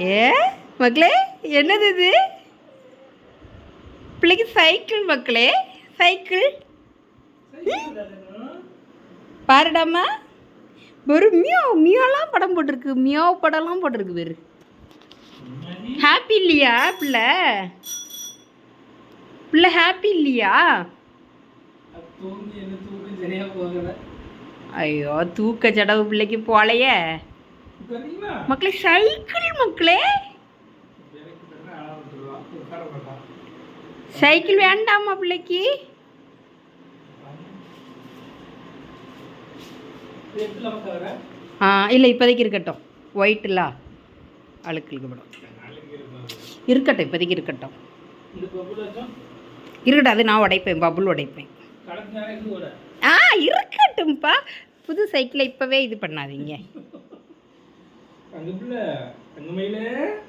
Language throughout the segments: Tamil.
ஏ? மக்களே என்னது இது? பிள்ளைக்கு சைக்கிள் மக்களே சைக்கிள். பாருடாமா ஒரு மியோ மியோலாம் படம் போட்டிருக்கு மியோ படம்லாம் போட்டிருக்கு பேர் ஹாப்பி இல்லையா பிள்ளை? பிள்ளை ஹாப்பி இல்லையா? ஐயோ தூக்க ஜடவு பிள்ளைக்கு போலையே. மக்களே சைக்கிள் மக்களே. சைக்கிள் வேண்டாமா பிள்ளைக்கு? ஆ இல்லை இப்போதைக்கு இருக்கட்டும். ஒயிட்டில் அழுக்கு இழுக்கப்படும் இருக்கட்டும் இப்போதைக்கு இருக்கட்டும். இருக்கட்டும் அது நான் உடைப்பேன் பபுள் உடைப்பேன். ஆ இருக்கட்டும்ப்பா. புது சைக்கிளை இப்போவே இது பண்ணாதீங்க.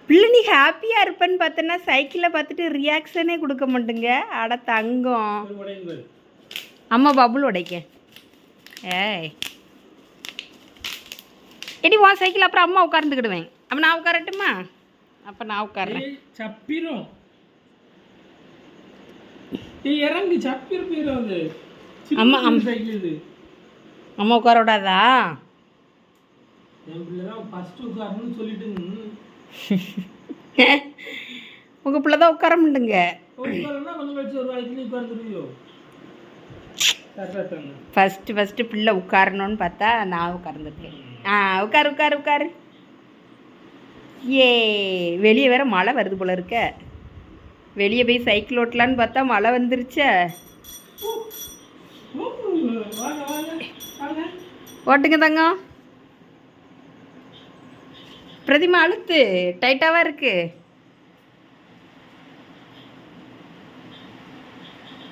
பிள்ளை நீ ஹாப்பியாக இருப்பேன்னு பார்த்தோன்னா சைக்கிளை பார்த்துட்டு ரியாக்ஷனே கொடுக்க மாட்டேங்க. அட தங்கம். அம்மா பபுள் உடைக்க. ஏய். எடி உன் சைக்கிள் அப்புறம் அம்மா உட்கார்ந்துக்கிடுவேன். அப்போ நான் உட்காரட்டுமா? அப்போ நான் உட்கார்றேன். ஏய், சப்பிரும். இறங்கு சப்பிரு போயிடும் அது. அம்மா, அம்மா. சைக்கிள் இது. அம்மா உட்கார விடாதா? என் பிள்ளை தான் ஃபர்ஸ்ட் உட்காரணும்னு சொல்லிட்டு ம், உங்கள் பிள்ளை தான் உட்கார மாட்டுங்க. ஃபஸ்ட்டு ஃபஸ்ட்டு பிள்ளை உட்காரணும்னு பார்த்தா நான் உட்கார்ந்துருக்கேன் ஆ உட்காரு உட்காரு உட்காரு. ஏ வெளியே வேற மழை வருது போல இருக்க. வெளியே போய் சைக்கிள் ஓட்டலான்னு பார்த்தா மழை வந்துருச்சே. ஓட்டுங்க தங்கம். பிரதிமா அழுத்து டைட்டாக இருக்கு.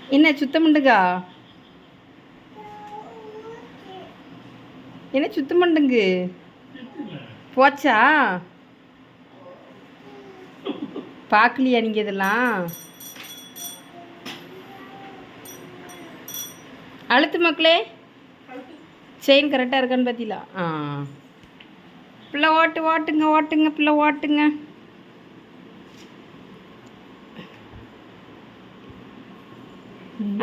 என்ன சுத்தமுண்டுங்கா என்ன சுத்தம் போச்சா? பார்க்கலையா நீங்கள் இதெல்லாம்? அழுத்து மக்களே. செயின் கரெக்டாக இருக்கான்னு பார்த்தீங்களா ஆ. பிள்ளை ஓட்டு ஓட்டுங்க ஓட்டுங்க பிள்ளை ஓட்டுங்க.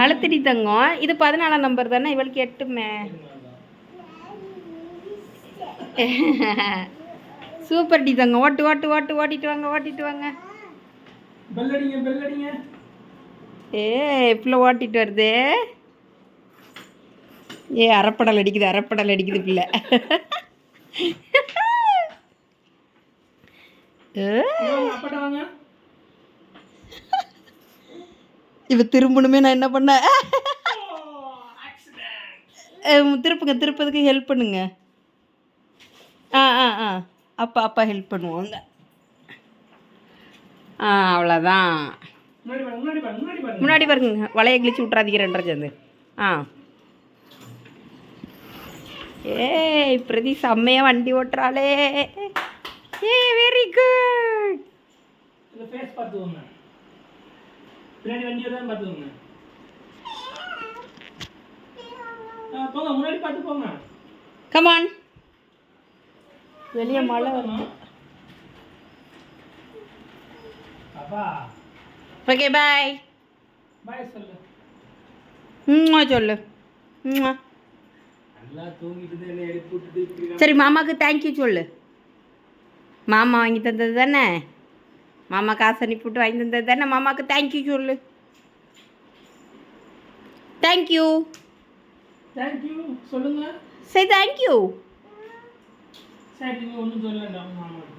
அழுத்தடி தங்கம். இது பதினாலாம் நம்பர் தானே? இவளுக்கு எட்டுமே. சூப்பர் டி தங்கம். ஓட்டு ஓட்டு ஓட்டு ஓட்டிட்டு வாங்க ஓட்டிட்டு வாங்க. ஏ பிள்ளை ஓட்டிட்டு வருது. ஏ அரைப்படல் அடிக்குது அரைப்படல் அடிக்குது பிள்ளை ஏ, வாங்க, அப்பாட்ட வாங்க இவ திரும்பணுமே நான் என்ன பண்ணேன் திருப்புங்க திருப்பதுக்கு ஹெல்ப் பண்ணுங்க. ஆ ஆ ஆ. அப்பா அப்பா ஹெல்ப் பண்ணுவாங்க. ஆ அவ்வளோதான் முன்னாடி பாருங்க வளைய கிழிச்சு விட்றாதீங்க ரெண்டரை சேர்ந்து. ஆ. ஏய் பிரதி செம்மையாக வண்டி ஓட்டுறாளே. ஏ வெரி குட் ஃபேஸ் பார்த்துக்கோங்க பின்னாடி வண்டியை தான் பார்த்துக்கோங்க ஆ, போங்க முன்னாடி பார்த்து போங்க. கமான் வெளியே மழை வருது. அப்பா. ஓகே பாய் பாய் சொல்லு. ம்மா சொல்லு. சரி மாமாவுக்கு தேங்க்யூ சொல்லு. மாமா வாங்கி தந்தது தானே? மாமா காசு அனுப்பிவிட்டு வாங்கி தந்தது தானே? மாமாவுக்கு தேங்க்யூ சொல்லு. தேங்க்யூ தேங்க்யூ சொல்லுங்க. சரி தேங்க்யூ சரி ஒன்றும் சொல்ல மாமாவுக்கு